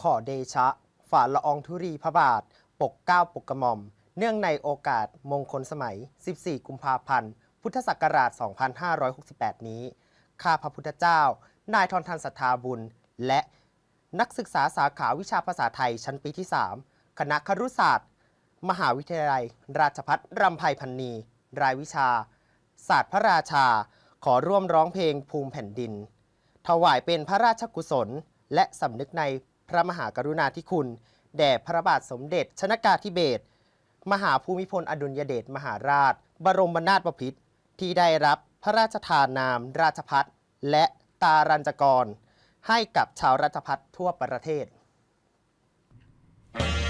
ขอเดชะ ฝ่าละอองธุรีพระบาท ปกเกล้าปกกระหม่อม เนื่องในโอกาสมงคลสมัย 14 กุมภาพันธ์ พุทธศักราช 2568 นี้ ข้าพระพุทธเจ้า นายทอนทันสัทธาบุญ และนักศึกษาสาขาวิชาภาษาไทยชั้นปีที่ 3 คณะครุศาสตร์ มหาวิทยาลัย ราชภัฏรำไพพันนี รายวิชา ศาสตร์พระราชา ขอร่วมร้องเพลงภูมิแผ่นดิน ถวายเป็นพระราชกุศล และสำนึกใน พระมหากรุณาธิคุณ แด่พระบาทสมเด็จ ชนากาธิเบศรมหาภูมิพลอดุลยเดชมหาราช บรมนาถบพิตรที่ได้รับพระราชทานนาม ราชพัฒและตารัญจกร ให้กับชาวราชพัฒทั่วประเทศบุ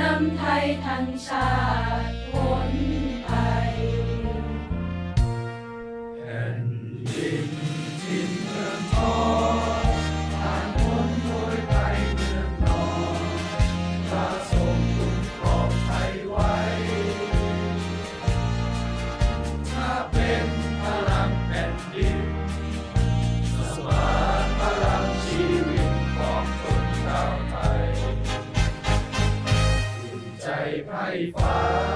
นำไทยทั้งชาติพ้น ไพร่ฟ้า